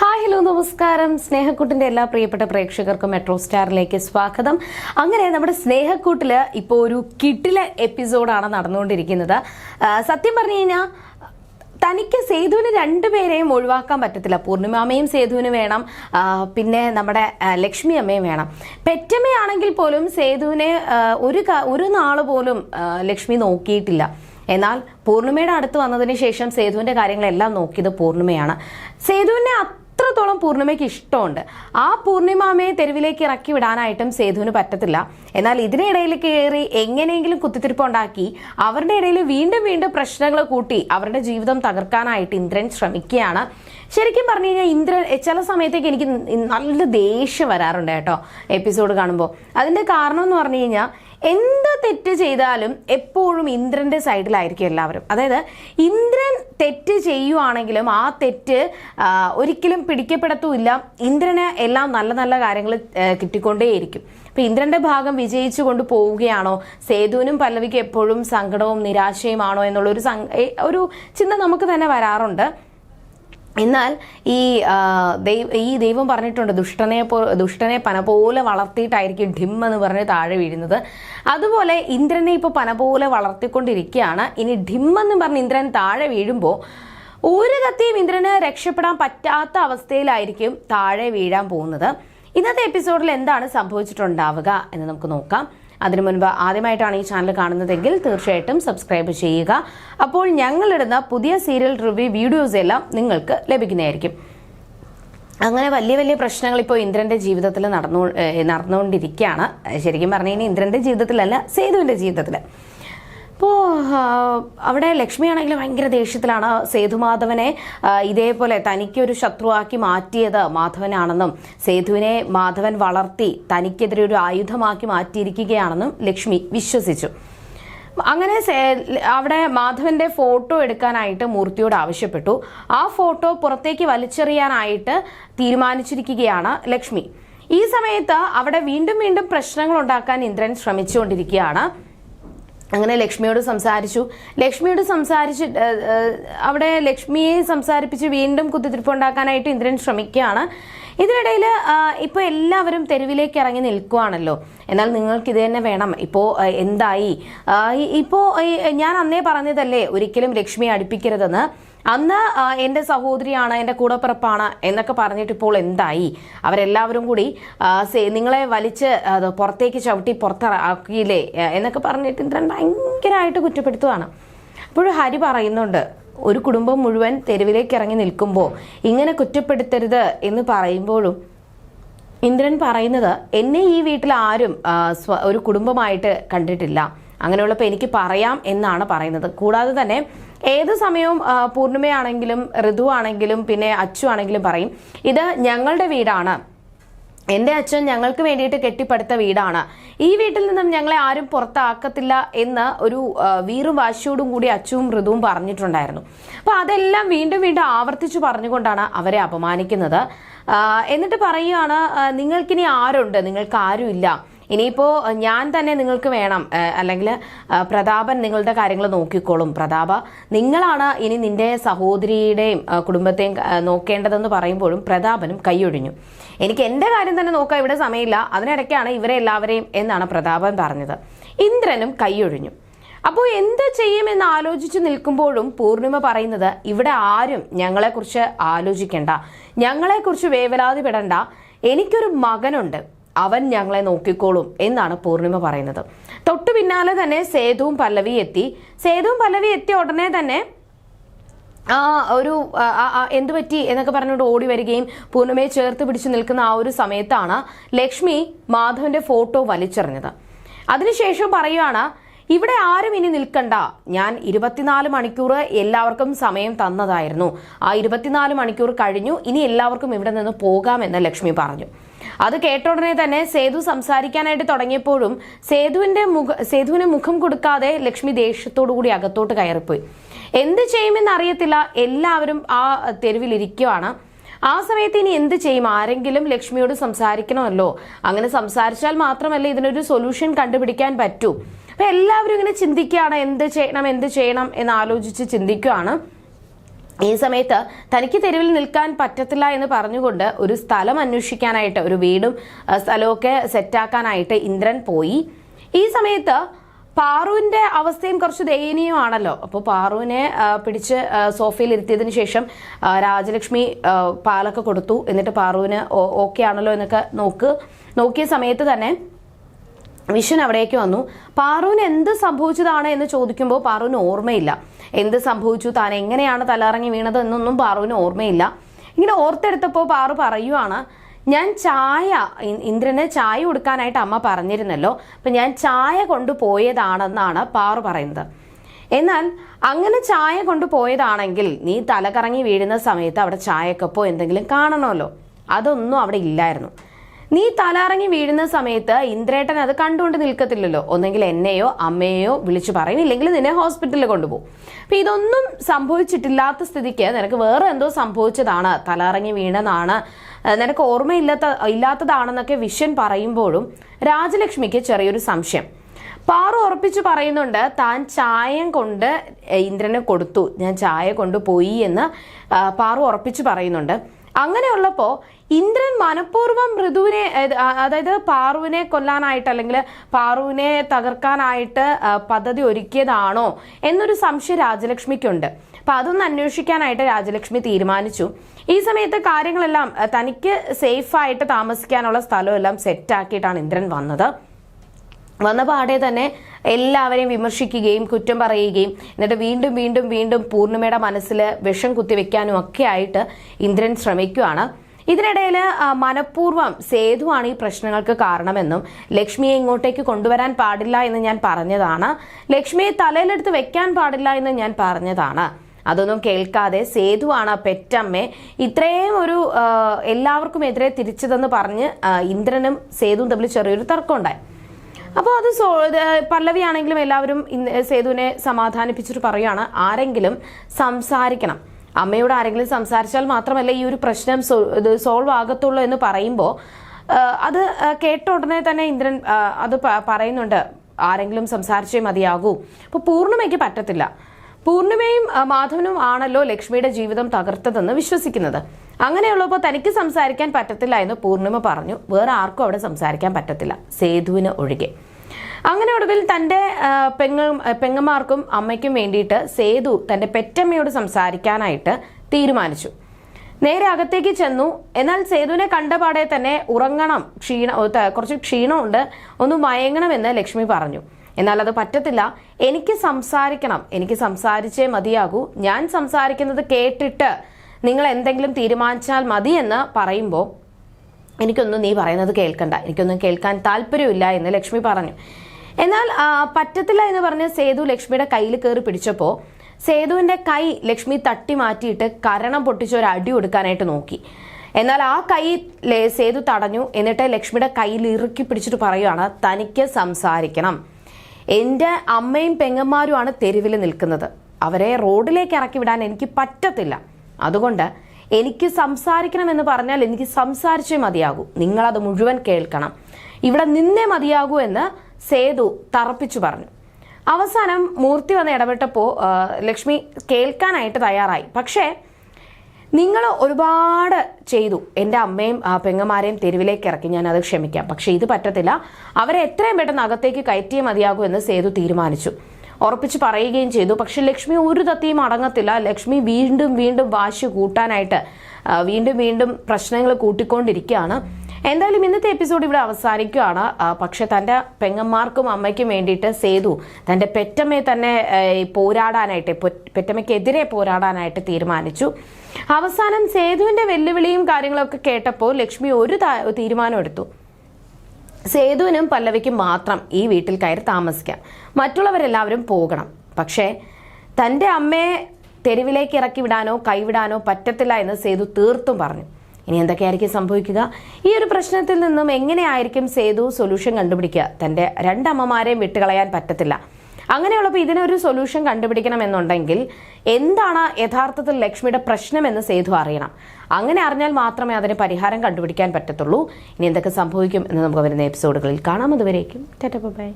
Hi hello നമസ്കാരം. സ്നേഹക്കൂട്ടിന്റെ എല്ലാ പ്രിയപ്പെട്ട പ്രേക്ഷകർക്കും മെട്രോ സ്റ്റാറിലേക്ക് സ്വാഗതം. അങ്ങനെ നമ്മുടെ സ്നേഹക്കൂട്ടിൽ ഇപ്പോൾ ഒരു കിട്ടിലെ എപ്പിസോഡാണ് നടന്നുകൊണ്ടിരിക്കുന്നത്. സത്യം പറഞ്ഞു കഴിഞ്ഞാൽ തനിക്ക് സേതുവിന് രണ്ടുപേരെയും ഒഴിവാക്കാൻ പറ്റത്തില്ല. പൂർണിമാമയും സേതുവിന് വേണം. പിന്നെ നമ്മുടെ ലക്ഷ്മി അമ്മയും വേണം. പെറ്റമ്മയാണെങ്കിൽ പോലും സേതുവിനെ ഒരു ഒരു നാൾ പോലും ലക്ഷ്മി നോക്കിയിട്ടില്ല. എന്നാൽ പൂർണിമയുടെ അടുത്ത് വന്നതിന് ശേഷം സേതുവിന്റെ കാര്യങ്ങളെല്ലാം നോക്കിയത് പൂർണിമയാണ്. സേതുവിനെ അത്രത്തോളം പൂർണിമയ്ക്ക് ഇഷ്ടമുണ്ട്? ആ പൂർണിമാമയെ തെരുവിലേക്ക് ഇറക്കി വിടാനായിട്ടും സേതുവിന് പറ്റത്തില്ല. എന്നാൽ ഇതിനിടയിൽ കയറി എങ്ങനെയെങ്കിലും കുത്തിത്തിരിപ്പുണ്ടാക്കി അവരുടെ ഇടയിൽ വീണ്ടും വീണ്ടും പ്രശ്നങ്ങൾ കൂട്ടി അവരുടെ ജീവിതം തകർക്കാനായിട്ട് ഇന്ദ്രൻ ശ്രമിക്കുകയാണ്. ശരിക്കും പറഞ്ഞു കഴിഞ്ഞാൽ ഇന്ദ്രൻ ചില സമയത്തേക്ക് എനിക്ക് നല്ല ദേഷ്യം വരാറുണ്ട് കേട്ടോ എപ്പിസോഡ് കാണുമ്പോൾ. അതിന്റെ കാരണം എന്ന് പറഞ്ഞു കഴിഞ്ഞാൽ എന്ത് തെറ്റ് ചെയ്താലും എപ്പോഴും ഇന്ദ്രന്റെ സൈഡിലായിരിക്കും എല്ലാവരും. അതായത് ഇന്ദ്രൻ തെറ്റ് ചെയ്യുവാണെങ്കിലും ആ തെറ്റ് ഒരിക്കലും പിടിക്കപ്പെടത്തുമില്ല. ഇന്ദ്രന് എല്ലാം നല്ല നല്ല കാര്യങ്ങൾ കിട്ടിക്കൊണ്ടേയിരിക്കും. അപ്പൊ ഇന്ദ്രന്റെ ഭാഗം വിജയിച്ചു കൊണ്ട് പോവുകയാണോ? സേതുവിനും പല്ലവിക്ക് എപ്പോഴും സങ്കടവും നിരാശയുമാണോ എന്നുള്ള ഒരു ഒരു ചിന്ത നമുക്ക് തന്നെ വരാറുണ്ട്. എന്നാൽ ഈ ഈ ദൈവം പറഞ്ഞിട്ടുണ്ട് ദുഷ്ടനെ പോ ദുഷ്ടനെ പന പോലെ വളർത്തിയിട്ടായിരിക്കും ഡിം എന്ന് പറഞ്ഞ് താഴെ വീഴുന്നത്. അതുപോലെ ഇന്ദ്രനെ ഇപ്പോൾ പന പോലെ വളർത്തിക്കൊണ്ടിരിക്കുകയാണ്. ഇനി ഡിം എന്ന് പറഞ്ഞ് ഇന്ദ്രൻ താഴെ വീഴുമ്പോൾ ഒരു കത്തിയും ഇന്ദ്രന് രക്ഷപ്പെടാൻ പറ്റാത്ത അവസ്ഥയിലായിരിക്കും താഴെ വീഴാൻ പോകുന്നത്. ഇന്നത്തെ എപ്പിസോഡിൽ എന്താണ് സംഭവിച്ചിട്ടുണ്ടാവുക എന്ന് നമുക്ക് നോക്കാം. അതിനു മുൻപ് ആദ്യമായിട്ടാണ് ഈ ചാനൽ കാണുന്നതെങ്കിൽ തീർച്ചയായിട്ടും സബ്സ്ക്രൈബ് ചെയ്യുക. അപ്പോൾ ഞങ്ങളിടുന്ന പുതിയ സീരിയൽ റിവ്യൂ വീഡിയോസ് എല്ലാം നിങ്ങൾക്ക് ലഭിക്കുന്നതായിരിക്കും. അങ്ങനെ വലിയ വലിയ പ്രശ്നങ്ങൾ ഇപ്പോൾ ഇന്ദ്രന്റെ ജീവിതത്തിൽ നടന്നു നടന്നുകൊണ്ടിരിക്കുകയാണ്. ശരിക്കും പറഞ്ഞു കഴിഞ്ഞാൽ ഇന്ദ്രന്റെ ജീവിതത്തിലല്ല സേതുവിന്റെ ജീവിതത്തിൽ അപ്പോൾ അവിടെ ലക്ഷ്മിയാണെങ്കിൽ ഭയങ്കര ദേഷ്യത്തിലാണ് സേതുമാധവനെ. ഇതേപോലെ ഇതേപോലെ തനിക്കൊരു ശത്രുവാക്കി മാറ്റിയത് മാധവനാണെന്നും സേതുവിനെ മാധവൻ വളർത്തി തനിക്കെതിരെ ഒരു ആയുധമാക്കി മാറ്റിയിരിക്കുകയാണെന്നും ലക്ഷ്മി വിശ്വസിച്ചു. അങ്ങനെ അവിടെ മാധവന്റെ ഫോട്ടോ എടുക്കാനായിട്ട് മൂർത്തിയോട് ആവശ്യപ്പെട്ടു. ആ ഫോട്ടോ പുറത്തേക്ക് വലിച്ചെറിയാനായിട്ട് തീരുമാനിച്ചിരിക്കുകയാണ് ലക്ഷ്മി. ഈ സമയത്ത് അവിടെ വീണ്ടും വീണ്ടും പ്രശ്നങ്ങൾ ഉണ്ടാക്കാൻ ഇന്ദ്രൻ ശ്രമിച്ചുകൊണ്ടിരിക്കുകയാണ്. അങ്ങനെ ലക്ഷ്മിയോട് സംസാരിച്ചു. ലക്ഷ്മിയോട് സംസാരിച്ച് അവിടെ ലക്ഷ്മിയെ സംസാരിപ്പിച്ച് വീണ്ടും കുത്തിത്തിരിപ്പുണ്ടാക്കാനായിട്ട് ഇന്ദ്രൻ ശ്രമിക്കുകയാണ്. ഇതിനിടയിൽ ഇപ്പോൾ എല്ലാവരും തെരുവിലേക്ക് ഇറങ്ങി നിൽക്കുവാണല്ലോ. എന്നാൽ നിങ്ങൾക്ക് ഇത് തന്നെ വേണം. ഇപ്പോൾ എന്തായി? ഇപ്പോൾ ഞാൻ അന്നേ പറഞ്ഞതല്ലേ ഒരിക്കലും ലക്ഷ്മിയെ അടുപ്പിക്കരുതെന്ന്. അന്ന് എന്റെ സഹോദരിയാണ് എന്റെ കൂടപ്പിറപ്പാണ് എന്നൊക്കെ പറഞ്ഞിട്ട് ഇപ്പോൾ എന്തായി? അവരെല്ലാവരും കൂടി നിങ്ങളെ വലിച്ച് പുറത്തേക്ക് ചവിട്ടി പുറത്തിറക്കിയില്ലേ? എന്നൊക്കെ പറഞ്ഞിട്ട് ഇന്ദ്രൻ ഭയങ്കരമായിട്ട് കുറ്റപ്പെടുത്തുകയാണ് അപ്പോഴും ഹരി പറയുന്നുണ്ട് ഒരു കുടുംബം മുഴുവൻ തെരുവിലേക്ക് ഇറങ്ങി നിൽക്കുമ്പോൾ ഇങ്ങനെ കുറ്റപ്പെടുത്തരുത് എന്ന് പറയുമ്പോഴും ഇന്ദ്രൻ പറയുന്നത് എന്നെ ഈ വീട്ടിൽ ആരും ഒരു കുടുംബമായിട്ട് കണ്ടിട്ടില്ല. അങ്ങനെയുള്ളപ്പോൾ എനിക്ക് പറയാം എന്നാണ് പറയുന്നത്. കൂടാതെ തന്നെ ഏത് സമയവും പൂർണിമയാണെങ്കിലും ഋതു ആണെങ്കിലും പിന്നെ അച്ചു ആണെങ്കിലും പറയും. ഇത് ഞങ്ങളുടെ വീടാണ്. എന്റെ അച്ഛൻ ഞങ്ങൾക്ക് വേണ്ടിയിട്ട് കെട്ടിപ്പടുത്ത വീടാണ്. ഈ വീട്ടിൽ നിന്നും ഞങ്ങളെ ആരും പുറത്താക്കത്തില്ല എന്ന് ഒരു വീറും വാശിയോടും കൂടി അച്ചുവും ഋതുവും പറഞ്ഞിട്ടുണ്ടായിരുന്നു. അപ്പോൾ അതെല്ലാം വീണ്ടും വീണ്ടും ആവർത്തിച്ചു പറഞ്ഞുകൊണ്ടാണ് അവരെ അപമാനിക്കുന്നത്. എന്നിട്ട് പറയുകയാണ് നിങ്ങൾക്കിനി ആരുണ്ട്? നിങ്ങൾക്ക് ആരുമില്ല. ഇനിയിപ്പോൾ ഞാൻ തന്നെ നിങ്ങൾക്ക് വേണം അല്ലെങ്കിൽ പ്രതാപൻ നിങ്ങളുടെ കാര്യങ്ങൾ നോക്കിക്കോളും. പ്രതാപ നിങ്ങളാണ് ഇനി നിന്റെ സഹോദരിയുടെയും കുടുംബത്തെയും നോക്കേണ്ടതെന്ന് പറയുമ്പോഴും പ്രതാപനും കൈയൊഴിഞ്ഞു. എനിക്ക് എന്റെ കാര്യം തന്നെ നോക്കാൻ ഇവിടെ സമയമില്ല. അതിനിടയ്ക്കാണ് ഇവരെ എല്ലാവരെയും എന്നാണ് പ്രതാപൻ പറഞ്ഞത്. ഇന്ദ്രനും കൈയൊഴിഞ്ഞു. അപ്പോൾ എന്ത് ചെയ്യുമെന്ന് ആലോചിച്ച് നിൽക്കുമ്പോഴും പൂർണിമ പറയുന്നത് ഇവിടെ ആരും ഞങ്ങളെക്കുറിച്ച് ആലോചിക്കേണ്ട. ഞങ്ങളെക്കുറിച്ച് വേവലാതിപ്പെടണ്ട. എനിക്കൊരു മകനുണ്ട്. അവൻ ഞങ്ങളെ നോക്കിക്കോളും എന്നാണ് പൂർണിമ പറയുന്നത്. തൊട്ടു പിന്നാലെ തന്നെ സേതുവും പല്ലവി എത്തി. സേതുവും പല്ലവി എത്തിയ ഉടനെ തന്നെ ആ ഒരു എന്ത് പറ്റി എന്നൊക്കെ പറഞ്ഞുകൊണ്ട് ഓടി വരികയും പൂർണിമയെ ചേർത്ത് പിടിച്ചു നിൽക്കുന്ന ആ ഒരു സമയത്താണ് ലക്ഷ്മി മാധവന്റെ ഫോട്ടോ വലിച്ചെറിഞ്ഞത്. അതിനുശേഷം പറയുവാണ് ഇവിടെ ആരും ഇനി നിൽക്കണ്ട. ഞാൻ ഇരുപത്തിനാല് മണിക്കൂർ എല്ലാവർക്കും സമയം തന്നതായിരുന്നു. ആ ഇരുപത്തിനാല് മണിക്കൂർ കഴിഞ്ഞു. ഇനി എല്ലാവർക്കും ഇവിടെ നിന്ന് പോകാമെന്ന് ലക്ഷ്മി പറഞ്ഞു. അത് കേട്ട ഉടനെ തന്നെ സേതു സംസാരിക്കാനായിട്ട് തുടങ്ങിയപ്പോഴും സേതുവിന്റെ മുഖ സേതുവിന് മുഖം കൊടുക്കാതെ ലക്ഷ്മി ദേഷ്യത്തോടു കൂടി അകത്തോട്ട് കയറിപ്പോയി. എന്ത് ചെയ്യുമെന്ന് അറിയത്തില്ല. എല്ലാവരും ആ തെരുവിൽ ഇരിക്കുവാണ്. ആ സമയത്ത് ഇനി എന്ത് ചെയ്യും? ആരെങ്കിലും ലക്ഷ്മിയോട് സംസാരിക്കണമല്ലോ. അങ്ങനെ സംസാരിച്ചാൽ മാത്രമല്ല ഇതിനൊരു സൊല്യൂഷൻ കണ്ടുപിടിക്കാൻ പറ്റൂ. അപ്പൊ എല്ലാവരും ഇങ്ങനെ ചിന്തിക്കുകയാണ്. എന്ത് ചെയ്യണം? എന്ത് ചെയ്യണം? എന്ന് ആലോചിച്ച് ചിന്തിക്കുകയാണ്. ഈ സമയത്ത് തനിക്ക് തെരുവിൽ നിൽക്കാൻ പറ്റത്തില്ല എന്ന് പറഞ്ഞുകൊണ്ട് ഒരു സ്ഥലം അന്വേഷിക്കാനായിട്ട് ഒരു വീടും സ്ഥലമൊക്കെ സെറ്റാക്കാനായിട്ട് ഇന്ദ്രൻ പോയി. ഈ സമയത്ത് പാറുവിന്റെ അവസ്ഥയും കുറച്ച് ദയനീയമാണല്ലോ. അപ്പോൾ പാറുവിനെ പിടിച്ച് സോഫയിൽ ഇരുത്തിയതിന് ശേഷം രാജലക്ഷ്മി പാലൊക്കെ കൊടുത്തു. എന്നിട്ട് പാറുവിന് ഓക്കെ ആണല്ലോ എന്നൊക്കെ നോക്ക് നോക്കിയ സമയത്ത് തന്നെ വിഷൻ അവിടേക്ക് വന്നു. പാറുവിന് എന്ത് സംഭവിച്ചതാണ് എന്ന് ചോദിക്കുമ്പോൾ പാറുവിന് ഓർമ്മയില്ല. എന്ത് സംഭവിച്ചു? താൻ എങ്ങനെയാണ് തലറങ്ങി വീണത് എന്നൊന്നും പാറുവിന് ഓർമ്മയില്ല. ഇങ്ങനെ ഓർത്തെടുത്തപ്പോൾ പാറു പറയുവാണ് ഞാൻ ചായ ഇന്ദ്രനെ ചായ കൊടുക്കാനായിട്ട് അമ്മ പറഞ്ഞിരുന്നല്ലോ. അപ്പം ഞാൻ ചായ കൊണ്ടുപോയതാണെന്നാണ് പാറു പറയുന്നത്. എന്നാൽ അങ്ങനെ ചായ കൊണ്ടുപോയതാണെങ്കിൽ നീ തലകറങ്ങി വീഴുന്ന സമയത്ത് അവിടെ ചായക്കപ്പോ എന്തെങ്കിലും കാണണമല്ലോ. അതൊന്നും അവിടെ ഇല്ലായിരുന്നു. നീ തലറങ്ങി വീഴുന്ന സമയത്ത് ഇന്ദ്രേട്ടൻ അത് കണ്ടുകൊണ്ട് നിൽക്കത്തില്ലല്ലോ. ഒന്നെങ്കിൽ എന്നെയോ അമ്മയെയോ വിളിച്ചു പറയും ഇല്ലെങ്കിൽ നിന്നെ ഹോസ്പിറ്റലിൽ കൊണ്ടുപോകും. അപ്പൊ ഇതൊന്നും സംഭവിച്ചിട്ടില്ലാത്ത സ്ഥിതിക്ക് നിനക്ക് വേറെ എന്തോ സംഭവിച്ചതാണ്. തലറങ്ങി വീണതാണ് നിനക്ക് ഓർമ്മയില്ലാത്ത ഇല്ലാത്തതാണെന്നൊക്കെ വിഷൻ പറയുമ്പോഴും രാജലക്ഷ്മിക്ക് ചെറിയൊരു സംശയം. പാറു ഉറപ്പിച്ചു പറയുന്നുണ്ട് താൻ ചായം കൊണ്ട് ഇന്ദ്രനെ കൊടുത്തു. ഞാൻ ചായ കൊണ്ടുപോയി എന്ന് പാറു ഉറപ്പിച്ചു പറയുന്നുണ്ട്. അങ്ങനെയുള്ളപ്പോ ഇന്ദ്രൻ മനഃപൂർവം മൃദുവിനെ അതായത് പാറുവിനെ കൊല്ലാനായിട്ട് അല്ലെങ്കിൽ പാറുവിനെ തകർക്കാനായിട്ട് പദ്ധതി ഒരുക്കിയതാണോ എന്നൊരു സംശയം രാജലക്ഷ്മിക്കുണ്ട്. അപ്പൊ അതൊന്ന് അന്വേഷിക്കാനായിട്ട് രാജലക്ഷ്മി തീരുമാനിച്ചു. ഈ സമയത്ത് കാര്യങ്ങളെല്ലാം തനിക്ക് സേഫായിട്ട് താമസിക്കാനുള്ള സ്ഥലമെല്ലാം സെറ്റാക്കിയിട്ടാണ് ഇന്ദ്രൻ വന്നത്. വന്ന പാടെ തന്നെ എല്ലാവരെയും വിമർശിക്കുകയും കുറ്റം പറയുകയും എന്നിട്ട് വീണ്ടും വീണ്ടും വീണ്ടും പൂർണിമയുടെ മനസ്സിൽ വിഷം കുത്തിവെക്കാനും ഒക്കെ ആയിട്ട് ഇന്ദ്രൻ ശ്രമിക്കുകയാണ് ഇതിനിടയിൽ മനഃപൂർവം സേതുവാണ് ഈ പ്രശ്നങ്ങൾക്ക് കാരണമെന്നും ലക്ഷ്മിയെ ഇങ്ങോട്ടേക്ക് കൊണ്ടുവരാൻ പാടില്ല എന്ന് ഞാൻ പറഞ്ഞതാണ്. ലക്ഷ്മിയെ തലയിലെടുത്ത് വെക്കാൻ പാടില്ല എന്ന് ഞാൻ പറഞ്ഞതാണ്. അതൊന്നും കേൾക്കാതെ സേതുവാണ് പെറ്റമ്മേ ഇത്രയും ഒരു എല്ലാവർക്കും എതിരെ തിരിച്ചതെന്ന് പറഞ്ഞ് ഇന്ദ്രനും സേതുവും തമ്മിൽ ചെറിയൊരു തർക്കമുണ്ടായി. അപ്പോൾ അത് സോ പല്ലവി ആണെങ്കിലും എല്ലാവരും സേതുവിനെ സമാധാനിപ്പിച്ചിട്ട് പറയുകയാണ്. ആരെങ്കിലും സംസാരിക്കണം. അമ്മയോട് ആരെങ്കിലും സംസാരിച്ചാൽ മാത്രമല്ല ഈ ഒരു പ്രശ്നം സോൾവ് ആകത്തുള്ളൂ എന്ന് പറയുമ്പോൾ അത് കേട്ട ഉടനെ തന്നെ ഇന്ദ്രൻ അത് പറയുന്നുണ്ട്. ആരെങ്കിലും സംസാരിച്ചേ മതിയാകൂ. അപ്പോൾ പൂർണിമയ്ക്ക് പറ്റത്തില്ല. പൂർണിമയും മാധവനും ആണല്ലോ ലക്ഷ്മിയുടെ ജീവിതം തകർത്തതെന്ന് വിശ്വസിക്കുന്നത്. അങ്ങനെയുള്ളപ്പോൾ തനിക്ക് സംസാരിക്കാൻ പറ്റത്തില്ല എന്ന് പൂർണിമ പറഞ്ഞു. വേറെ ആർക്കും അവിടെ സംസാരിക്കാൻ പറ്റത്തില്ല. സേതുവിന് ഒഴികെ. അങ്ങനെ ഒടുവിൽ തന്റെ പെങ്ങ പെങ്ങന്മാർക്കും അമ്മയ്ക്കും വേണ്ടിയിട്ട് സേതു തന്റെ പെറ്റമ്മയോട് സംസാരിക്കാനായിട്ട് തീരുമാനിച്ചു. നേരെ അകത്തേക്ക് ചെന്നു. എന്നാൽ സേതുവിനെ കണ്ടപാടെ തന്നെ ഉറങ്ങണം ക്ഷീണ കുറച്ച് ക്ഷീണമുണ്ട്. ഒന്ന് മയങ്ങണമെന്ന് ലക്ഷ്മി പറഞ്ഞു. എന്നാൽ അത് പറ്റത്തില്ല. എനിക്ക് സംസാരിക്കണം. എനിക്ക് സംസാരിച്ചേ മതിയാകൂ. ഞാൻ സംസാരിക്കുന്നത് കേട്ടിട്ട് നിങ്ങൾ എന്തെങ്കിലും തീരുമാനിച്ചാൽ മതി എന്ന് പറയുമ്പോൾ എനിക്കൊന്നും നീ പറയുന്നത് കേൾക്കണ്ട. എനിക്കൊന്നും കേൾക്കാൻ താല്പര്യമില്ല എന്ന് ലക്ഷ്മി പറഞ്ഞു. എന്നാൽ പറ്റത്തില്ല എന്ന് പറഞ്ഞ് സേതു ലക്ഷ്മിയുടെ കയ്യിൽ കയറി പിടിച്ചപ്പോൾ സേതുവിന്റെ കൈ ലക്ഷ്മി തട്ടി മാറ്റിയിട്ട് കരണം പൊട്ടിച്ച് ഒരു അടി കൊടുക്കാനായിട്ട് നോക്കി. എന്നാൽ ആ കൈ സേതു തടഞ്ഞു. എന്നിട്ട് ലക്ഷ്മിയുടെ കയ്യിൽ ഇറുക്കി പിടിച്ചിട്ട് പറയുകയാണ് തനിക്ക് സംസാരിക്കണം. എന്റെ അമ്മയും പെങ്ങന്മാരുമാണ് തെരുവിൽ നിൽക്കുന്നത്. അവരെ റോഡിലേക്ക് ഇറക്കി വിടാൻ എനിക്ക് പറ്റത്തില്ല. അതുകൊണ്ട് എനിക്ക് സംസാരിക്കണമെന്ന് പറഞ്ഞാൽ എനിക്ക് സംസാരിച്ചേ മതിയാകൂ. നിങ്ങളത് മുഴുവൻ കേൾക്കണം. ഇവിടെ നിന്നേ മതിയാകൂ എന്ന് സേതു തറപ്പിച്ചു പറഞ്ഞു. അവസാനം മൂർത്തി വന്ന് ഇടപെട്ടപ്പോൾ ലക്ഷ്മി കേൾക്കാനായിട്ട് തയ്യാറായി. പക്ഷേ നിങ്ങൾ ഒരുപാട് ചെയ്തു. എന്റെ അമ്മയും പെങ്ങന്മാരെയും തെരുവിലേക്ക് ഇറക്കി. ഞാൻ അത് ക്ഷമിക്കാം. പക്ഷേ ഇത് പറ്റത്തില്ല. അവരെ എത്രയും പെട്ടെന്ന് അകത്തേക്ക് കയറ്റിയേ മതിയാകൂ എന്ന് സേതു തീരുമാനിച്ചു. ഉറപ്പിച്ച് പറയുകയും ചെയ്തു. പക്ഷെ ലക്ഷ്മി ഒരു തത്തിയും അടങ്ങത്തില്ല. ലക്ഷ്മി വീണ്ടും വീണ്ടും വാശി കൂട്ടാനായിട്ട് വീണ്ടും വീണ്ടും പ്രശ്നങ്ങൾ കൂട്ടിക്കൊണ്ടിരിക്കുകയാണ്. എന്തായാലും ഇന്നത്തെ എപ്പിസോഡ് ഇവിടെ അവസാനിക്കുകയാണ്. പക്ഷെ തന്റെ പെങ്ങന്മാർക്കും അമ്മയ്ക്കും വേണ്ടിയിട്ട് സേതു തന്റെ പെറ്റമ്മയെ തന്നെ പോരാടാനായിട്ട് പെറ്റമ്മയ്ക്കെതിരെ പോരാടാനായിട്ട് തീരുമാനിച്ചു. അവസാനം സേതുവിന്റെ വെല്ലുവിളിയും കാര്യങ്ങളൊക്കെ കേട്ടപ്പോൾ ലക്ഷ്മി ഒരു തീരുമാനമെടുത്തു സേതുവിനും പല്ലവിക്കും മാത്രം ഈ വീട്ടിൽ കയറി താമസിക്കാം. മറ്റുള്ളവരെല്ലാവരും പോകണം. പക്ഷേ തന്റെ അമ്മയെ തെരുവിലേക്ക് ഇറക്കി വിടാനോ കൈവിടാനോ പറ്റത്തില്ല എന്ന് സേതു തീർത്തും പറഞ്ഞു. ഇനി എന്തൊക്കെയായിരിക്കും സംഭവിക്കുക? ഈ ഒരു പ്രശ്നത്തിൽ നിന്നും എങ്ങനെയായിരിക്കും സേതു സൊല്യൂഷൻ കണ്ടുപിടിക്കുക? തന്റെ രണ്ടമ്മമാരെയും വിട്ടുകളയാൻ പറ്റത്തില്ല. അങ്ങനെയുള്ളപ്പോൾ ഇതിനൊരു സൊല്യൂഷൻ കണ്ടുപിടിക്കണമെന്നുണ്ടെങ്കിൽ എന്താണ് യഥാർത്ഥത്തിൽ ലക്ഷ്മിയുടെ പ്രശ്നമെന്ന് സേതു അറിയണം. അങ്ങനെ അറിഞ്ഞാൽ മാത്രമേ അതിന് പരിഹാരം കണ്ടുപിടിക്കാൻ പറ്റത്തുള്ളൂ. ഇനി എന്തൊക്കെ സംഭവിക്കും എന്ന് നമുക്ക് വരുന്ന എപ്പിസോഡുകളിൽ കാണാം. അതുവരേക്കും. ബൈ.